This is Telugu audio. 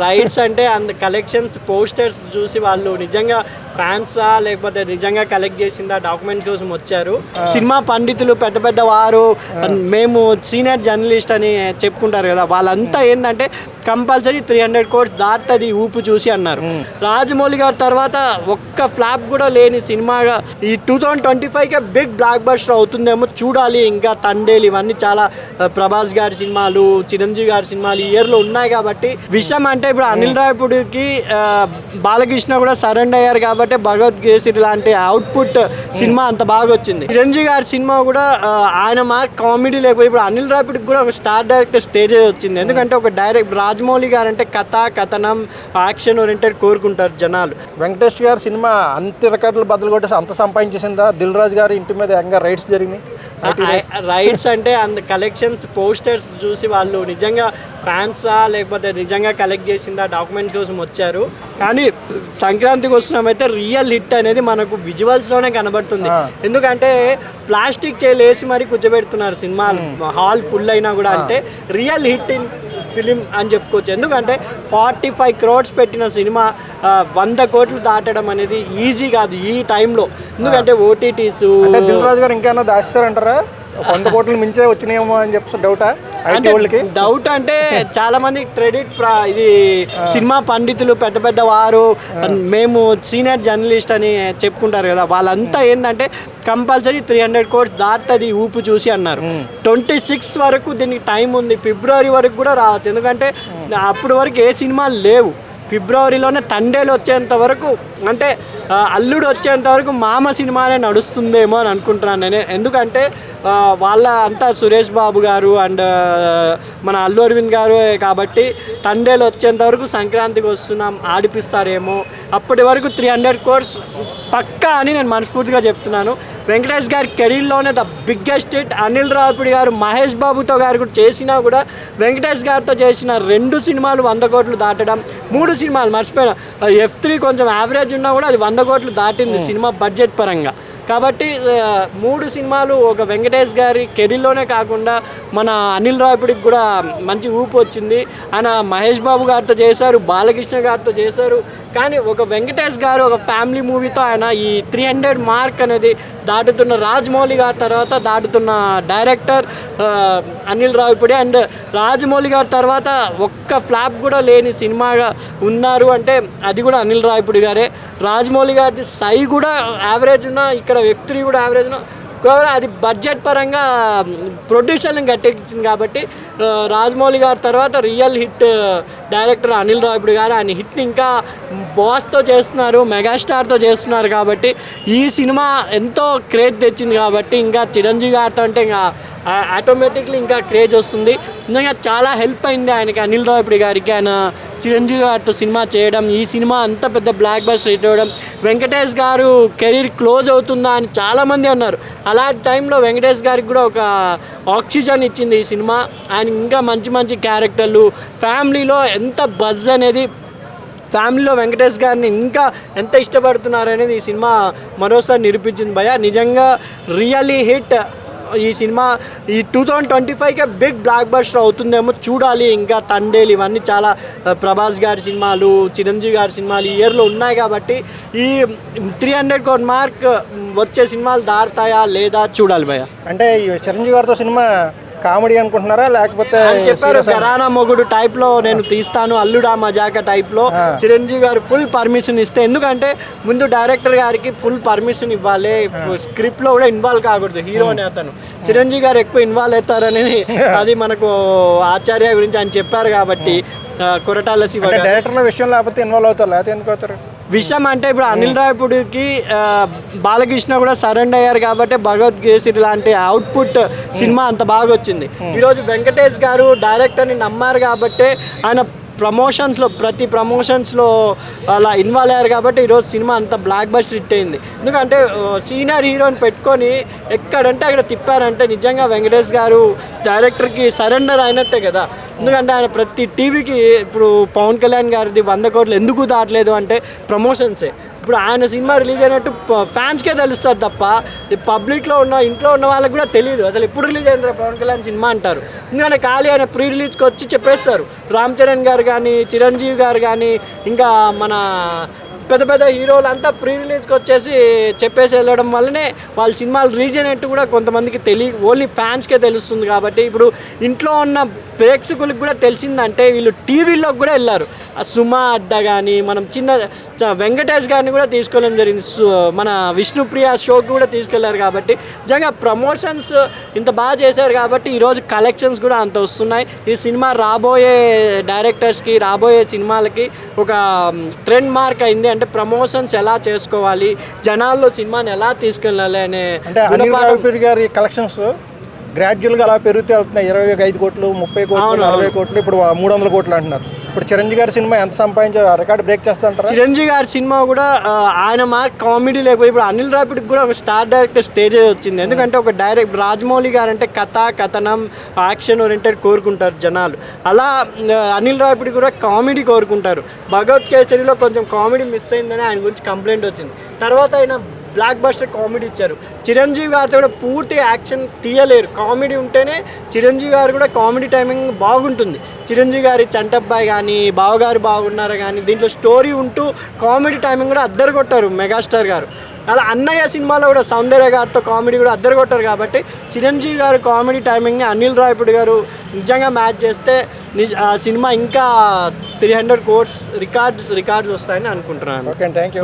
రైట్స్ అంటే అంత కలెక్షన్స్ పోస్టర్స్ చూసి వాళ్ళు నిజంగా ఫ్యాన్సా లేకపోతే నిజంగా కలెక్ట్ చేసిందా డాక్యుమెంట్స్ కోసం వచ్చారు. సినిమా పండితులు పెద్ద పెద్ద వారు మేము సీనియర్ జర్నలిస్ట్ అని చెప్పుకుంటారు కదా వాళ్ళంతా ఏంటంటే కంపల్సరీ త్రీ హండ్రెడ్ కోర్స్ దాటది ఊపు చూసి అన్నారు. రాజమౌళి గారి తర్వాత ఒక్క ఫ్లాప్ కూడా లేని సినిమాగా ఈ టూ థౌజండ్ ట్వంటీ ఫైవ్కే బిగ్ బ్లాక్ బస్టర్ అవుతుందేమో చూడాలి. ఇంకా తండేలు ఇవన్నీ చాలా ప్రభాస్ గారి సినిమాలు చిరంజీవి గారి సినిమాలు ఈ ఇయర్లో ఉన్నాయి కాబట్టి విషయం అంటే ఇప్పుడు అనిల్ రాయపుడికి బాలకృష్ణ కూడా సరెండర్ అయ్యారు కాబట్టి భగవద్గీత లాంటి అవుట్పుట్ సినిమా అంత బాగా వచ్చింది చిరంజీవి గారి సినిమా కూడా ఆయన మార్క్ కామెడీ లేకపోయి ఇప్పుడు అనిల్ రాయపుడికి కూడా ఒక స్టార్ డైరెక్టర్ స్టేజ్ వచ్చింది. ఎందుకంటే ఒక డైరెక్ట్ రాజమౌళి గారు అంటే కథ కథనం యాక్షన్ ఓరియంటెడ్ కోరుకుంటారు జనాలు. వెంకటేష్ గారి సినిమా అంత రికార్డులు బదులు కొట్టేసి అంత సంపాదించేసిందా? దిల్ రాజు గారి ఇంటి మీద ఎంగా రైట్స్ జరిగినాయి. రైట్స్ అంటే అంత కలెక్షన్స్ పోస్టర్స్ చూసి వాళ్ళు నిజంగా ఫ్యాన్సా లేకపోతే నిజంగా కలెక్ట్ చేసిందా డాక్యుమెంట్స్ కోసం వచ్చారు. కానీ సంక్రాంతికి వస్తున్నామైతే రియల్ హిట్ అనేది మనకు విజువల్స్లోనే కనబడుతుంది. ఎందుకంటే ప్లాస్టిక్ చేయలేసి మరి కూర్చోబెడుతున్నారు సినిమా హాల్ ఫుల్ అయినా కూడా అంటే రియల్ హిట్ ఇన్ ఫిలిం అని చెప్పుకోవచ్చు. ఎందుకంటే ఫార్టీ ఫైవ్ క్రోడ్స్ పెట్టిన సినిమా వంద కోట్లు దాటడం అనేది ఈజీ కాదు ఈ టైంలో. ఎందుకంటే ఓటీటీస్ గారు ఇంకేమన్నా దాస్తారంటారా వంద కోట్లు మించే వచ్చినాయేమో అని చెప్పి డౌటా? ఐటీ వాళ్ళకి? డౌట్ అంటే చాలా మంది క్రెడిట్ ఇది సినిమా పండితులు పెద్ద పెద్ద వారు మేము సీనియర్ జర్నలిస్ట్ అని చెప్పుకుంటారు కదా వాళ్ళంతా ఏంటంటే కంపల్సరీ త్రీ హండ్రెడ్ కోర్స్ దాటది ఊపు చూసి అన్నారు. ట్వంటీ సిక్స్ వరకు దీనికి టైం ఉంది ఫిబ్రవరి వరకు కూడా రావచ్చు. ఎందుకంటే అప్పటి వరకు ఏ సినిమాలు లేవు. ఫిబ్రవరిలోనే తండేలు వచ్చేంత వరకు అంటే అల్లుడు వచ్చేంత వరకు మామ సినిమానే నడుస్తుందేమో అని అనుకుంటున్నాను నేను. ఎందుకంటే వాళ్ళ అంతా సురేష్ బాబు గారు అండ్ మన అల్లు అరవింద్ గారు కాబట్టి తండేలు వచ్చేంత వరకు సంక్రాంతికి వస్తున్నాం ఆడిపిస్తారేమో. అప్పటి వరకు త్రీ హండ్రెడ్ కోర్స్ పక్కా అని నేను మనస్ఫూర్తిగా చెప్తున్నాను. వెంకటేష్ గారి కెరీర్లోనే the biggest hit Anil Ravipudi garu Mahesh బాబుతో గారు కూడా చేసినా కూడా వెంకటేష్ గారితో చేసిన రెండు సినిమాలు వంద కోట్లు దాటడం మూడు సినిమాలు మర్చిపోయిన ఎఫ్ త్రీ కొంచెం యావరేజ్ ఉన్నా కూడా అది వంద కోట్లు దాటింది సినిమా బడ్జెట్ పరంగా. కాబట్టి మూడు సినిమాలు ఒక వెంకటేష్ గారి కెరీర్లోనే కాకుండా మన అనిల్ రాయపుడికి కూడా మంచి ఊపు వచ్చింది. ఆయన మహేష్ బాబు గారితో చేశారు బాలకృష్ణ గారితో చేశారు. కానీ ఒక వెంకటేష్ గారు ఒక ఫ్యామిలీ మూవీతో ఆయన ఈ త్రీ హండ్రెడ్ మార్క్ అనేది దాటుతున్న రాజమౌళి గారి తర్వాత దాటుతున్న డైరెక్టర్ అనిల్ రావిపూడి. అండ్ రాజమౌళి గారి తర్వాత ఒక్క ఫ్లాప్ కూడా లేని సినిమాగా ఉన్నారు అంటే అది కూడా అనిల్ రావిపూడి గారే. రాజమౌళి గారిది సై కూడా యావరేజ్ ఉన్న ఇక్కడ వెబ్ త్రీ కూడా యావరేజ్ కేవలం అది బడ్జెట్ పరంగా ప్రొడ్యూసర్ని గట్టెక్కించింది కాబట్టి రాజమౌళి గారి తర్వాత real hit director Anil Ravipudi garu ఆయన హిట్ని ఇంకా బాస్తో చేస్తున్నారు మెగాస్టార్తో చేస్తున్నారు కాబట్టి ఈ సినిమా ఎంతో క్రేజ్ తెచ్చింది కాబట్టి ఇంకా చిరంజీవి గారితో అంటే ఇంకా ఆటోమేటిక్లీ ఇంకా క్రేజ్ వస్తుంది. నిజంగా చాలా హెల్ప్ అయింది ఆయనకి అనిల్ రావిపూడి గారికి. ఆయన చిరంజీవి గారితో సినిమా చేయడం ఈ సినిమా అంత పెద్ద బ్లాక్ బస్టర్ హిట్ అవ్వడం వెంకటేష్ గారు కెరీర్ క్లోజ్ అవుతుందా అని చాలామంది అన్నారు. అలాంటి టైంలో వెంకటేష్ గారికి కూడా ఒక ఆక్సిజన్ ఇచ్చింది ఈ సినిమా. ఆయన ఇంకా మంచి మంచి క్యారెక్టర్లు ఫ్యామిలీలో ఎంత బజ్ అనేది ఫ్యామిలీలో వెంకటేష్ గారిని ఇంకా ఎంత ఇష్టపడుతున్నారు అనేది ఈ సినిమా మరోసారి నిరూపించింది. భయ నిజంగా రియలీ హిట్ ఈ సినిమా ఈ టూ థౌజండ్ ట్వంటీ ఫైవ్కే బిగ్ బ్లాక్ బస్టర్ అవుతుందేమో చూడాలి. ఇంకా తండేలు ఇవన్నీ చాలా ప్రభాస్ గారి సినిమాలు చిరంజీవి గారి సినిమాలు ఈ ఇయర్లో ఉన్నాయి కాబట్టి ఈ త్రీ హండ్రెడ్ కోర్ మార్క్ వచ్చే సినిమాలు దాటుతాయా లేదా చూడాలి భయ అంటే చిరంజీవి గారితో సినిమా కామెడీ అనుకుంటున్నారా? లేకపోతే చెప్పారు. గరానా మొగుడు టైప్లో నేను తీస్తాను. అల్లుడా మజాక టైప్లో. చిరంజీవి గారు ఫుల్ పర్మిషన్ ఇస్తే. ఎందుకంటే ముందు డైరెక్టర్ గారికి ఫుల్ పర్మిషన్ ఇవ్వాలి. స్క్రిప్ట్లో కూడా ఇన్వాల్వ్ కాకూడదు. హీరో అనే అతను. చిరంజీవి గారు ఎక్కువ ఇన్వాల్వ్ అవుతారనేది అది మనకు ఆచార్య గురించి ఆయన చెప్పారు కాబట్టి కొరటాల శివ. డైరెక్టర్ల విషయం లేకపోతే ఇన్వాల్వ్ అవుతారు. లేకపోతే ఎందుకు అవుతారు? విషయం అంటే ఇప్పుడు అనిల్ రాయపుడికి బాలకృష్ణ కూడా సరెండర్ అయ్యారు కాబట్టి భగవద్గీత లాంటి అవుట్పుట్ సినిమా అంత బాగా వచ్చింది. ఈరోజు వెంకటేష్ గారు డైరెక్టర్ని నమ్మారు కాబట్టి ఆయన ప్రమోషన్స్లో ప్రతి ప్రమోషన్స్లో అలా ఇన్వాల్వ్ అయ్యారు కాబట్టి ఈరోజు సినిమా అంత బ్లాక్ బస్ట్ హిట్ అయింది. ఎందుకంటే సీనియర్ హీరోని పెట్టుకొని ఎక్కడంటే అక్కడ తిప్పారంటే నిజంగా వెంకటేష్ గారు డైరెక్టర్కి సరెండర్ అయినట్టే కదా. ఎందుకంటే ఆయన ప్రతి టీవీకి ఇప్పుడు పవన్ కళ్యాణ్ గారిది వంద కోట్లు ఎందుకు దాటలేదు అంటే ప్రమోషన్సే. ఇప్పుడు ఆయన సినిమా రిలీజ్ అయినట్టు ఫ్యాన్స్కే తెలుస్తుంది తప్ప పబ్లిక్లో ఉన్న ఇంట్లో ఉన్న వాళ్ళకి కూడా తెలియదు అసలు ఎప్పుడు రిలీజ్ అయింది పవన్ కళ్యాణ్ సినిమా అంటారు. ఎందుకంటే ఖాళీ ఆయన ప్రీ రిలీజ్కి వచ్చి చెప్పేస్తారు. రామ్ చరణ్ గారు కానీ చిరంజీవి గారు కానీ ఇంకా మన పెద్ద పెద్ద హీరోలు అంతా ప్రీ రిలీజ్కి వచ్చేసి చెప్పేసి వెళ్ళడం వల్లనే వాళ్ళ సినిమాలు రీజ్ అయినట్టు కూడా కొంతమందికి తెలియ ఓన్లీ ఫ్యాన్స్కే తెలుస్తుంది కాబట్టి ఇప్పుడు ఇంట్లో ఉన్న ప్రేక్షకులకు కూడా తెలిసిందంటే వీళ్ళు టీవీలోకి కూడా వెళ్ళారు. ఆ సుమా అడ్డ కానీ మనం చిన్న వెంకటేష్ గారిని కూడా తీసుకోవడం జరిగింది. మన విష్ణుప్రియ షోకి కూడా తీసుకెళ్ళారు కాబట్టి నిజంగా ప్రమోషన్స్ ఇంత బాగా చేశారు కాబట్టి ఈరోజు కలెక్షన్స్ కూడా అంత వస్తున్నాయి. ఈ సినిమా రాబోయే డైరెక్టర్స్కి రాబోయే సినిమాలకి ఒక ట్రెండ్ మార్క్ అయింది. అంటే ప్రమోషన్స్ ఎలా చేసుకోవాలి జనాల్లో సినిమాని ఎలా తీసుకెళ్ళాలి అనే గారి కలెక్షన్స్ గ్రాడ్యువల్గా అలా పెరుగుతూ వెళ్తున్నాయి. ఇరవై ఐదు కోట్లు ముప్పై కోట్లు నలభై కోట్లు. ఇప్పుడు మూడు వందల కోట్లు అంటున్నారు. ఇప్పుడు చిరంజీవి గారి సినిమా ఎంత సంపాదించారు రికార్డ్ బ్రేక్ చేస్తాంటారా చిరంజీవి గారి సినిమా కూడా ఆయన మార్క్ కామెడీ లేకపోతే ఇప్పుడు అనిల్ రాపిడికి కూడా ఒక స్టార్ డైరెక్టర్ స్టేజ్ వచ్చింది. ఎందుకంటే ఒక డైరెక్ట్ రాజమౌళి గారు అంటే కథ కథనం యాక్షన్ ఓరియంటెడ్ కోరుకుంటారు జనాలు. అలా అనిల్ రాపిడి కూడా కామెడీ కోరుకుంటారు. భగవత్ కేసరిలో కొంచెం కామెడీ మిస్ అయిందని ఆయన గురించి కంప్లైంట్ వచ్చింది. తర్వాత ఆయన బ్లాక్ బస్టర్ కామెడీ ఇచ్చారు. చిరంజీవి గారితో కూడా పూర్తి యాక్షన్ తీయలేరు. కామెడీ ఉంటేనే చిరంజీవి గారు కూడా కామెడీ టైమింగ్ బాగుంటుంది. చిరంజీవి గారి చంటబ్బాయి కానీ బావగారు బాగున్నారు కానీ దీంట్లో స్టోరీ ఉంటూ కామెడీ టైమింగ్ కూడా అద్దరు కొట్టారు మెగాస్టార్ గారు. అలా అన్నయ్య సినిమాలో కూడా సౌందర్య గారితో కామెడీ కూడా అద్దరు కొట్టారు కాబట్టి చిరంజీవి గారు కామెడీ టైమింగ్ని అనిల్ రాయపుడి గారు నిజంగా మ్యాచ్ చేస్తే నిజ ఆ సినిమా ఇంకా three hundred crores records records వస్తాయని అనుకుంటున్నాను. Okay thank you